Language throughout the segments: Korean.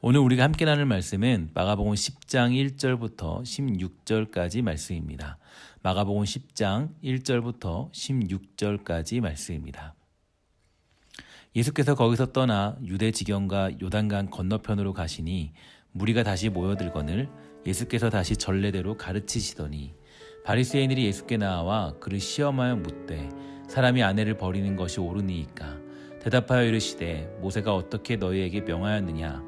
오늘 우리가 함께 나눌 말씀은 마가복음 10장 1절부터 16절까지 말씀입니다. 마가복음 10장 1절부터 16절까지 말씀입니다. 예수께서 거기서 떠나 유대 지경과 요단강 건너편으로 가시니 무리가 다시 모여들거늘 예수께서 다시 전례대로 가르치시더니 바리새인들이 예수께 나와 그를 시험하여 묻되 사람이 아내를 버리는 것이 옳으니이까 대답하여 이르시되 모세가 어떻게 너희에게 명하였느냐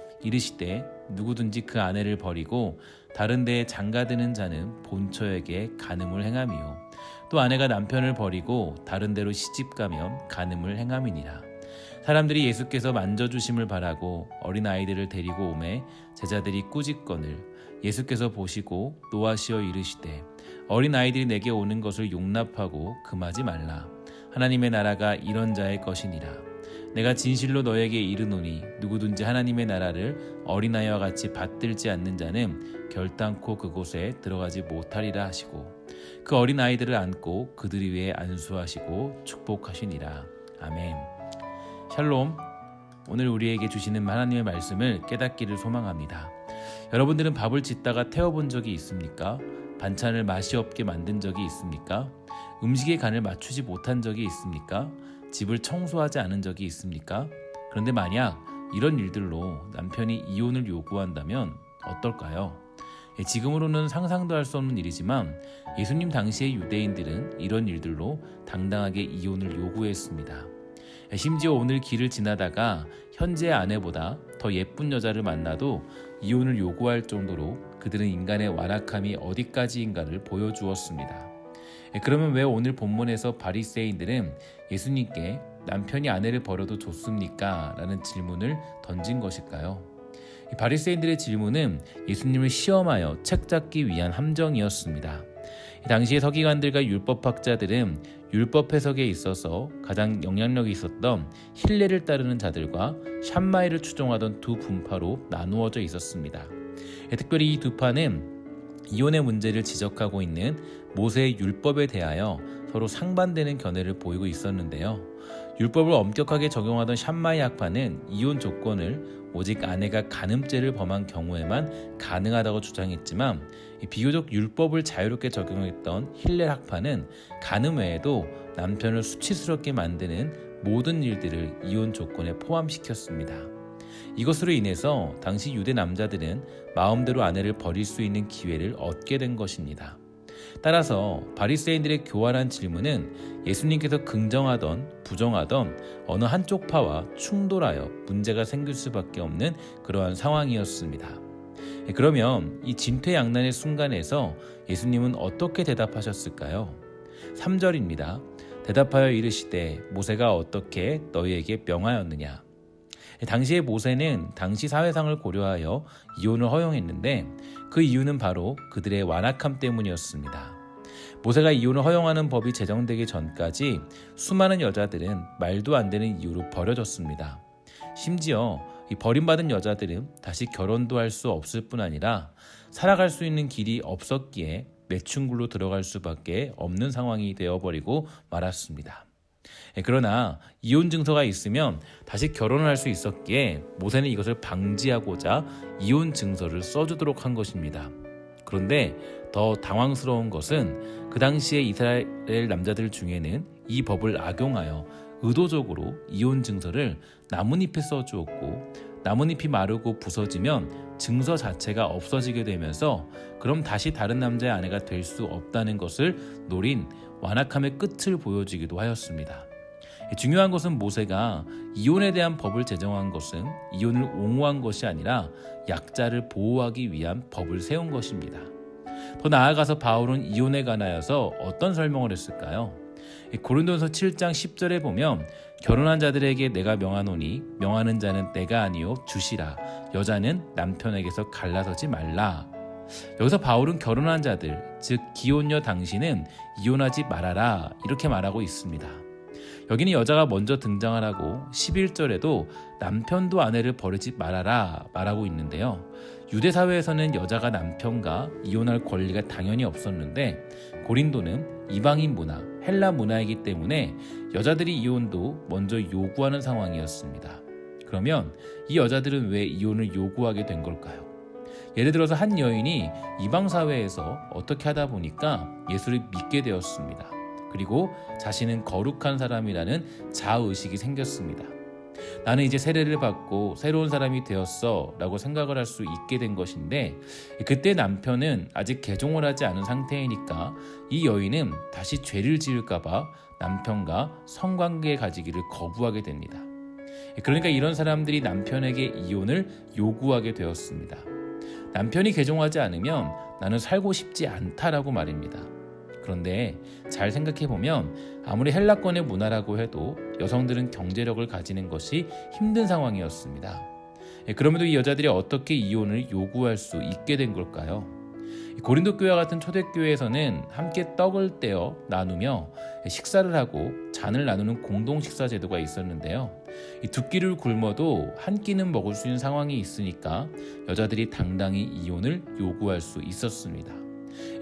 이르시되 누구든지 그 아내를 버리고 다른 데에 장가드는 자는 본처에게 간음을 행함이요. 또 아내가 남편을 버리고 다른 데로 시집 가면 간음을 행함이니라. 사람들이 예수께서 만져주심을 바라고 어린 아이들을 데리고 오매 제자들이 꾸짖거늘 예수께서 보시고 노하시어 이르시되 어린 아이들이 내게 오는 것을 용납하고 금하지 말라. 하나님의 나라가 이런 자의 것이니라 내가 진실로 너에게 이르노니 누구든지 하나님의 나라를 어린아이와 같이 받들지 않는 자는 결단코 그곳에 들어가지 못하리라 하시고 그 어린 아이들을 안고 그들 위에 안수하시고 축복하시니라 아멘 샬롬 오늘 우리에게 주시는 하나님의 말씀을 깨닫기를 소망합니다 여러분들은 밥을 짓다가 태워본 적이 있습니까? 반찬을 맛이 없게 만든 적이 있습니까? 음식의 간을 맞추지 못한 적이 있습니까? 집을 청소하지 않은 적이 있습니까? 그런데 만약 이런 일들로 남편이 이혼을 요구한다면 어떨까요? 예, 지금으로는 상상도 할 수 없는 일이지만 예수님 당시의 유대인들은 이런 일들로 당당하게 이혼을 요구했습니다. 예, 심지어 오늘 길을 지나다가 현재의 아내보다 더 예쁜 여자를 만나도 이혼을 요구할 정도로 그들은 인간의 완악함이 어디까지인가를 보여주었습니다. 예, 그러면 왜 오늘 본문에서 바리새인들은 예수님께 남편이 아내를 버려도 좋습니까? 라는 질문을 던진 것일까요? 바리새인들의 질문은 예수님을 시험하여 책잡기 위한 함정이었습니다. 당시의 서기관들과 율법학자들은 율법 해석에 있어서 가장 영향력이 있었던 힐레를 따르는 자들과 샴마이를 추종하던 두 분파로 나누어져 있었습니다. 특별히 이 두 파는 이혼의 문제를 지적하고 있는 모세의 율법에 대하여 서로 상반되는 견해를 보이고 있었는데요. 율법을 엄격하게 적용하던 샴마이 학파는 이혼 조건을 오직 아내가 간음죄를 범한 경우에만 가능하다고 주장했지만 비교적 율법을 자유롭게 적용했던 힐렐 학파는 간음 외에도 남편을 수치스럽게 만드는 모든 일들을 이혼 조건에 포함시켰습니다. 이것으로 인해서 당시 유대 남자들은 마음대로 아내를 버릴 수 있는 기회를 얻게 된 것입니다. 따라서 바리새인들의 교활한 질문은 예수님께서 긍정하던 부정하던 어느 한쪽 파와 충돌하여 문제가 생길 수밖에 없는 그러한 상황이었습니다. 그러면 이 진퇴양난의 순간에서 예수님은 어떻게 대답하셨을까요? 3절입니다. 대답하여 이르시되 모세가 어떻게 너희에게 명하였느냐? 당시의 모세는 당시 사회상을 고려하여 이혼을 허용했는데 그 이유는 바로 그들의 완악함 때문이었습니다. 모세가 이혼을 허용하는 법이 제정되기 전까지 수많은 여자들은 말도 안 되는 이유로 버려졌습니다. 심지어 이 버림받은 여자들은 다시 결혼도 할 수 없을 뿐 아니라 살아갈 수 있는 길이 없었기에 매춘굴로 들어갈 수밖에 없는 상황이 되어버리고 말았습니다. 예, 그러나 이혼 증서가 있으면 다시 결혼을 할 수 있었기에 모세는 이것을 방지하고자 이혼 증서를 써주도록 한 것입니다. 그런데 더 당황스러운 것은 그 당시에 이스라엘 남자들 중에는 이 법을 악용하여 의도적으로 이혼 증서를 나뭇잎에 써주었고 나뭇잎이 마르고 부서지면 증서 자체가 없어지게 되면서 그럼 다시 다른 남자의 아내가 될 수 없다는 것을 노린 완악함의 끝을 보여주기도 하였습니다. 중요한 것은 모세가 이혼에 대한 법을 제정한 것은 이혼을 옹호한 것이 아니라 약자를 보호하기 위한 법을 세운 것입니다. 더 나아가서 바울은 이혼에 관하여서 어떤 설명을 했을까요? 이 고린도서 7장 10절에 보면 결혼한 자들에게 내가 명하노니 명하는 자는 내가 아니요 주시라 여자는 남편에게서 갈라서지 말라. 여기서 바울은 결혼한 자들 즉 기혼녀 당신은 이혼하지 말아라 이렇게 말하고 있습니다. 여기는 여자가 먼저 등장을 하고 11절에도 남편도 아내를 버리지 말아라 말하고 있는데요. 유대 사회에서는 여자가 남편과 이혼할 권리가 당연히 없었는데 고린도는 이방인 문화, 헬라 문화이기 때문에 여자들이 이혼도 먼저 요구하는 상황이었습니다. 그러면 이 여자들은 왜 이혼을 요구하게 된 걸까요? 예를 들어서 한 여인이 이방 사회에서 어떻게 하다 보니까 예수를 믿게 되었습니다. 그리고 자신은 거룩한 사람이라는 자의식이 생겼습니다. 나는 이제 세례를 받고 새로운 사람이 되었어 라고 생각을 할 수 있게 된 것인데 그때 남편은 아직 개종을 하지 않은 상태이니까 이 여인은 다시 죄를 지을까봐 남편과 성관계 가지기를 거부하게 됩니다. 그러니까 이런 사람들이 남편에게 이혼을 요구하게 되었습니다. 남편이 개종하지 않으면 나는 살고 싶지 않다라고 말입니다. 그런데 잘 생각해 보면 아무리 헬라권의 문화라고 해도 여성들은 경제력을 가지는 것이 힘든 상황이었습니다. 예, 그럼에도 이 여자들이 어떻게 이혼을 요구할 수 있게 된 걸까요? 고린도 교회 같은 초대교회에서는 함께 떡을 떼어 나누며 식사를 하고 잔을 나누는 공동 식사 제도가 있었는데요. 두 끼를 굶어도 한 끼는 먹을 수 있는 상황이 있으니까 여자들이 당당히 이혼을 요구할 수 있었습니다.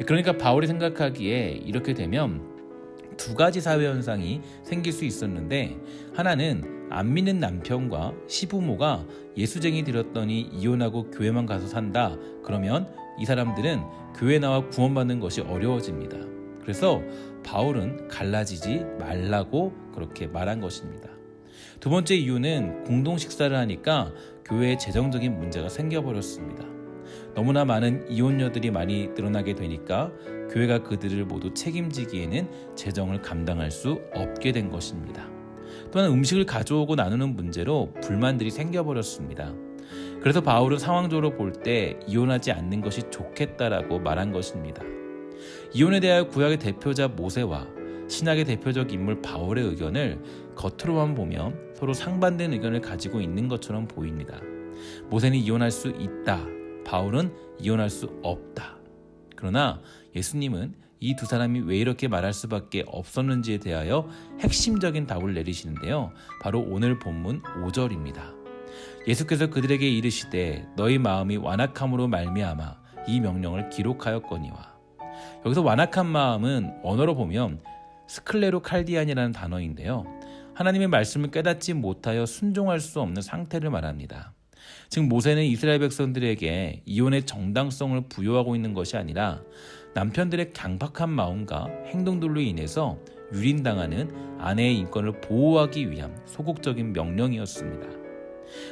그러니까 바울이 생각하기에 이렇게 되면 두 가지 사회 현상이 생길 수 있었는데 하나는 안 믿는 남편과 시부모가 예수쟁이 들었더니 이혼하고 교회만 가서 산다. 그러면 이 사람들은 교회 나와 구원받는 것이 어려워집니다. 그래서 바울은 갈라지지 말라고 그렇게 말한 것입니다. 두 번째 이유는 공동 식사를 하니까 교회에 재정적인 문제가 생겨버렸습니다. 너무나 많은 이혼녀들이 많이 늘어나게 되니까 교회가 그들을 모두 책임지기에는 재정을 감당할 수 없게 된 것입니다. 또한 음식을 가져오고 나누는 문제로 불만들이 생겨버렸습니다. 그래서 바울은 상황적으로 볼 때 이혼하지 않는 것이 좋겠다라고 말한 것입니다. 이혼에 대하여 구약의 대표자 모세와 신학의 대표적 인물 바울의 의견을 겉으로만 보면 서로 상반된 의견을 가지고 있는 것처럼 보입니다. 모세는 이혼할 수 있다. 바울은 이혼할 수 없다. 그러나 예수님은 이 두 사람이 왜 이렇게 말할 수밖에 없었는지에 대하여 핵심적인 답을 내리시는데요. 바로 오늘 본문 5절입니다. 예수께서 그들에게 이르시되 너희 마음이 완악함으로 말미암아 이 명령을 기록하였거니와 여기서 완악한 마음은 언어로 보면 스클레로 칼디안이라는 단어인데요. 하나님의 말씀을 깨닫지 못하여 순종할 수 없는 상태를 말합니다. 즉 모세는 이스라엘 백성들에게 이혼의 정당성을 부여하고 있는 것이 아니라 남편들의 강박한 마음과 행동들로 인해서 유린당하는 아내의 인권을 보호하기 위한 소극적인 명령이었습니다.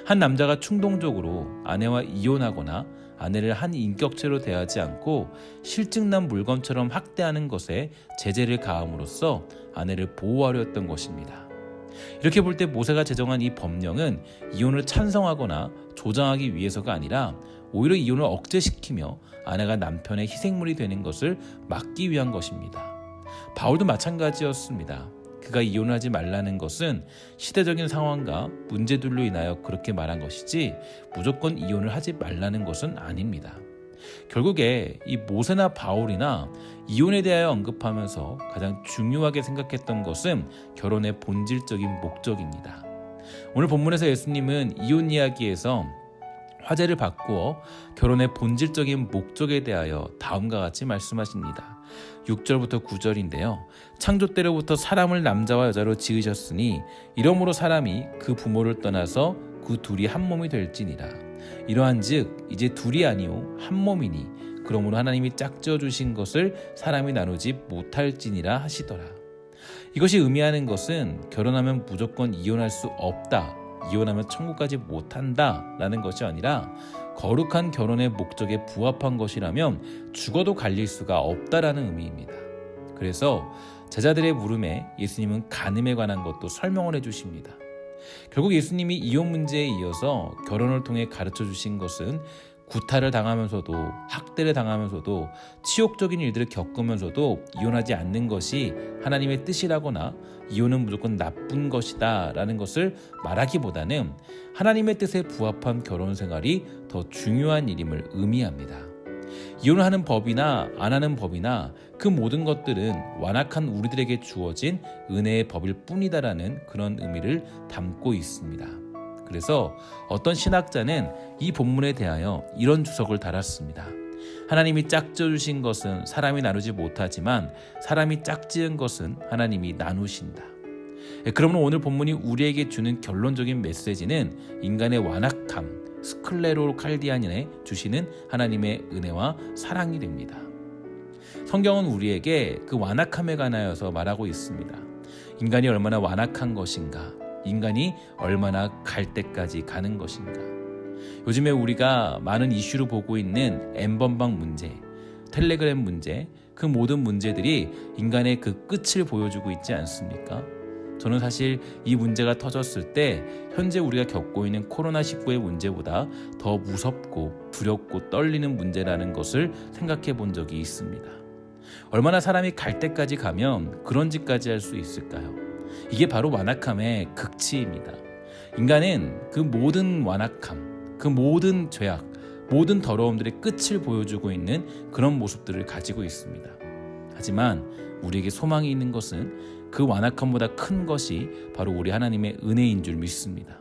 한 남자가 충동적으로 아내와 이혼하거나 아내를 한 인격체로 대하지 않고 실증난 물건처럼 학대하는 것에 제재를 가함으로써 아내를 보호하려 했던 것입니다. 이렇게 볼 때 모세가 제정한 이 법령은 이혼을 찬성하거나 조장하기 위해서가 아니라 오히려 이혼을 억제시키며 아내가 남편의 희생물이 되는 것을 막기 위한 것입니다. 바울도 마찬가지였습니다. 그가 이혼하지 말라는 것은 시대적인 상황과 문제들로 인하여 그렇게 말한 것이지 무조건 이혼을 하지 말라는 것은 아닙니다. 결국에 이 모세나 바울이나 이혼에 대하여 언급하면서 가장 중요하게 생각했던 것은 결혼의 본질적인 목적입니다. 오늘 본문에서 예수님은 이혼 이야기에서 화제를 바꾸어 결혼의 본질적인 목적에 대하여 다음과 같이 말씀하십니다. 6절부터 9절인데요. 창조 때로부터 사람을 남자와 여자로 지으셨으니 이러므로 사람이 그 부모를 떠나서 그 둘이 한 몸이 될지니라. 이러한즉 이제 둘이 아니요 한 몸이니 그러므로 하나님이 짝지어 주신 것을 사람이 나누지 못할지니라 하시더라. 이것이 의미하는 것은 결혼하면 무조건 이혼할 수 없다. 이혼하면 천국 까지 못한다. 라는 것이 아니라 거룩한 결혼의 목적에 부합한 것이라면 죽어도 갈릴 수가 없다라는 의미입니다. 그래서 제자들의 물음에 예수님은 간음에 관한 것도 설명을 해 주십니다. 결국 예수님이 이혼 문제에 이어서 결혼을 통해 가르쳐 주신 것은 구타를 당하면서도 학대를 당하면서도 치욕적인 일들을 겪으면서도 이혼하지 않는 것이 하나님의 뜻이라거나 이혼은 무조건 나쁜 것이다 라는 것을 말하기보다는 하나님의 뜻에 부합한 결혼 생활이 더 중요한 일임을 의미합니다. 이혼을 하는 법이나 안 하는 법이나 그 모든 것들은 완악한 우리들에게 주어진 은혜의 법일 뿐이다라는 그런 의미를 담고 있습니다. 그래서 어떤 신학자는 이 본문에 대하여 이런 주석을 달았습니다. 하나님이 짝지어 주신 것은 사람이 나누지 못하지만 사람이 짝지은 것은 하나님이 나누신다. 예, 그러면 오늘 본문이 우리에게 주는 결론적인 메시지는 인간의 완악함, 스클레로 칼디안에 주시는 하나님의 은혜와 사랑이 됩니다. 성경은 우리에게 그 완악함에 관하여서 말하고 있습니다. 인간이 얼마나 완악한 것인가, 인간이 얼마나 갈 때까지 가는 것인가. 요즘에 우리가 많은 이슈로 보고 있는 엠번방 문제, 텔레그램 문제, 그 모든 문제들이 인간의 그 끝을 보여주고 있지 않습니까? 저는 사실 이 문제가 터졌을 때 현재 우리가 겪고 있는 코로나19의 문제보다 더 무섭고 두렵고 떨리는 문제라는 것을 생각해 본 적이 있습니다. 얼마나 사람이 갈 때까지 가면 그런 짓까지 할 수 있을까요? 이게 바로 완악함의 극치입니다. 인간은 그 모든 완악함, 그 모든 죄악, 모든 더러움들의 끝을 보여주고 있는 그런 모습들을 가지고 있습니다. 하지만 우리에게 소망이 있는 것은 그 완악함보다 큰 것이 바로 우리 하나님의 은혜인 줄 믿습니다.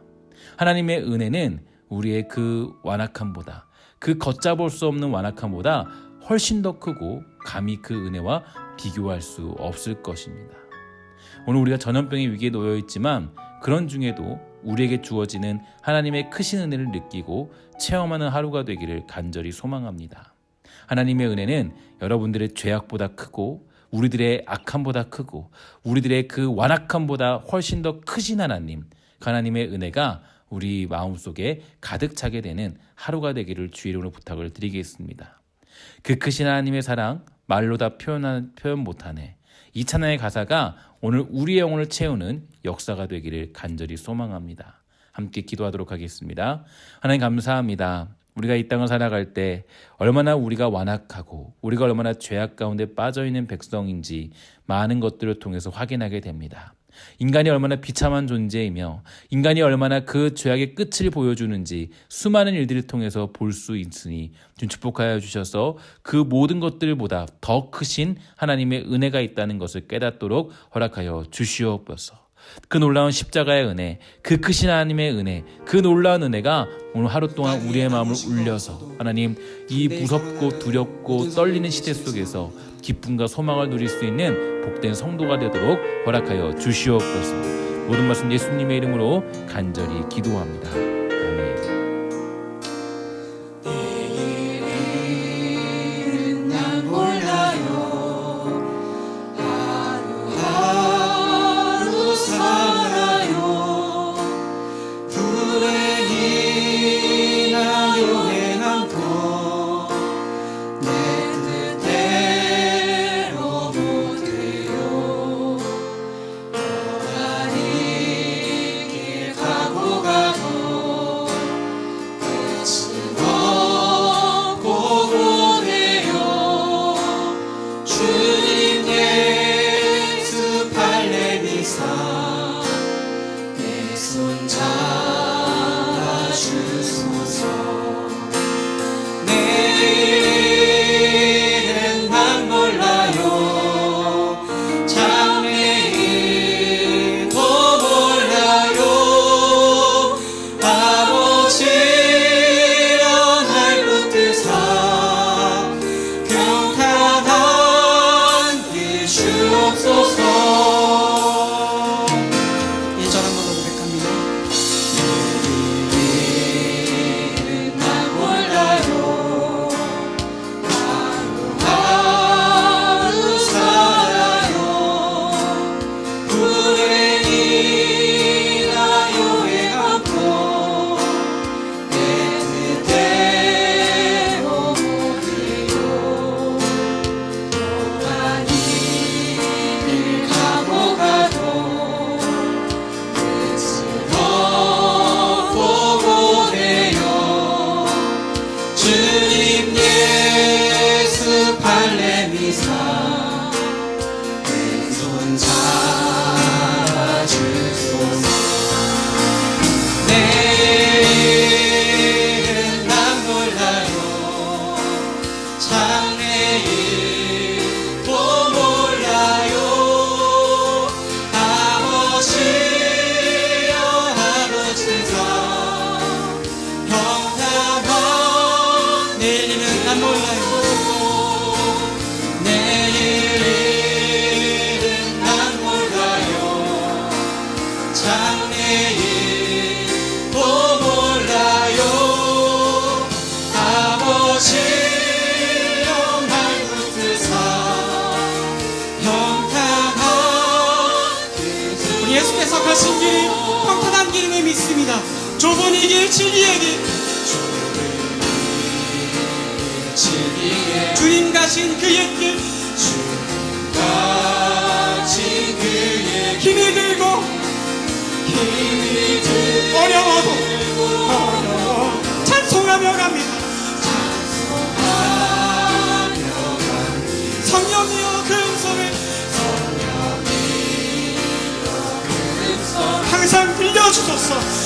하나님의 은혜는 우리의 그 완악함보다 그 걷잡을 수 없는 완악함보다 훨씬 더 크고 감히 그 은혜와 비교할 수 없을 것입니다. 오늘 우리가 전염병의 위기에 놓여 있지만 그런 중에도 우리에게 주어지는 하나님의 크신 은혜를 느끼고 체험하는 하루가 되기를 간절히 소망합니다. 하나님의 은혜는 여러분들의 죄악보다 크고 우리들의 악함보다 크고 우리들의 그 완악함보다 훨씬 더 크신 하나님, 그 하나님의 은혜가 우리 마음속에 가득 차게 되는 하루가 되기를 주의 이름으로 부탁을 드리겠습니다. 그 크신 하나님의 사랑 말로 다 표현 표현 못하네. 이 찬양의 가사가 오늘 우리의 영혼을 채우는 역사가 되기를 간절히 소망합니다. 함께 기도하도록 하겠습니다. 하나님 감사합니다. 우리가 이 땅을 살아갈 때 얼마나 우리가 완악하고 우리가 얼마나 죄악 가운데 빠져 있는 백성인지 많은 것들을 통해서 확인하게 됩니다. 인간이 얼마나 비참한 존재이며 인간이 얼마나 그 죄악의 끝을 보여주는지 수많은 일들을 통해서 볼 수 있으니 좀 축복하여 주셔서 그 모든 것들보다 더 크신 하나님의 은혜가 있다는 것을 깨닫도록 허락하여 주시옵소서. 그 놀라운 십자가의 은혜, 그 크신 하나님의 은혜, 그 놀라운 은혜가 오늘 하루 동안 우리의 마음을 울려서 하나님 이 무섭고 두렵고 떨리는 시대 속에서 기쁨과 소망을 누릴 수 있는 복된 성도가 되도록 허락하여 주시옵소서. 모든 말씀 예수님의 이름으로 간절히 기도합니다. Amen. 믿습니다. 좁은 이 길, 진리의 길. 진리의 주님 가신 그 옛길 힘이 들고 어려워도 어려워 찬송하며 갑니다. 성령이여 그 음성을 항상 들려주소서.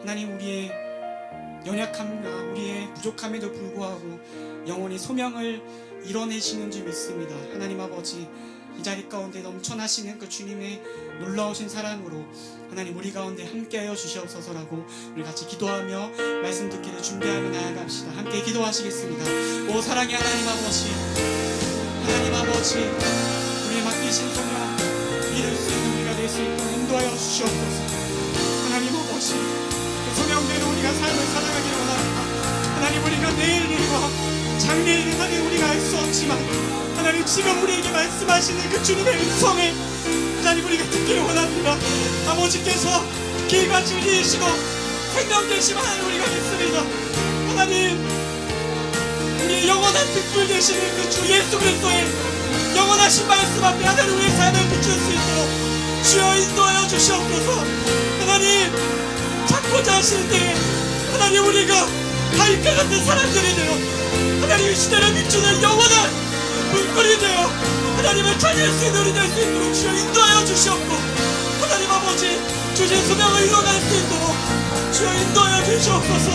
하나님 우리의 연약함과 우리의 부족함에도 불구하고 영원히 소명을 이뤄내시는 줄 믿습니다. 하나님 아버지 이 자리 가운데 넘쳐나시는 그 주님의 놀라우신 사랑으로 하나님 우리 가운데 함께하여 주시옵소서라고 우리 같이 기도하며 말씀 듣기를 준비하며 나아갑시다. 함께 기도하시겠습니다. 오 사랑의 하나님 아버지 하나님 아버지 우리 맡기신 소명 이룰 수 있는 우리가 될 수 있도록 인도하여 주시옵소서 하나님 아버지 그 삶을 살아가기를 원합니다. 하나님 우리가 내일 일과 장래일은 하나님 우리가 알 수 없지만 하나님 지금 우리에게 말씀하시는 그 주님의 음성을 하나님 우리가 듣기를 원합니다. 아버지께서 길과 진리이시고 생명 되심 하나님 우리가 믿습니다. 하나님 우리의 영원한 특불 되시는 그 주 예수 그리스도의 영원하신 말씀 앞에 하나님 우리의 삶을 비출 수 있도록 주여 인도하여 주시옵소서. 하나님 찾고자 하시는 때에 하나님 우리가 바위과 같은 사람들이 되어 하나님 이 시대를 비추는 영원한 불꽃이 되어 하나님을 찾을 수 있는 우리 될수 있도록 주여 인도하여 주시옵고 하나님 아버지 주신 소명을 이뤄갈 수 있도록 주여 인도하여 주시옵소서.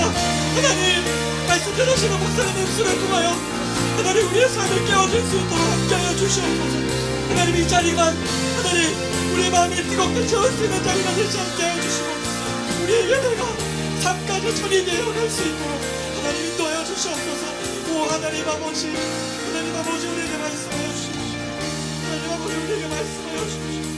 하나님 말씀 들으시는 목사님 입술을 통하여 하나님 우리의 삶을 깨워줄 수 있도록 함께하여 주시옵소서. 하나님 이 자리가 하나님 우리의 마음이 뜨겁게 채울 수 있는 자리가 되지 않게 해주시고 우리의 예배가 삶까지 전이 되어갈 수 있도록 하나님 인도하여 주시옵소서. 오 하나님 아버지 하나님 아버지 우리에게 말씀하여 주십시오. 하나님 아버지 우리에게 말씀하여 주십시오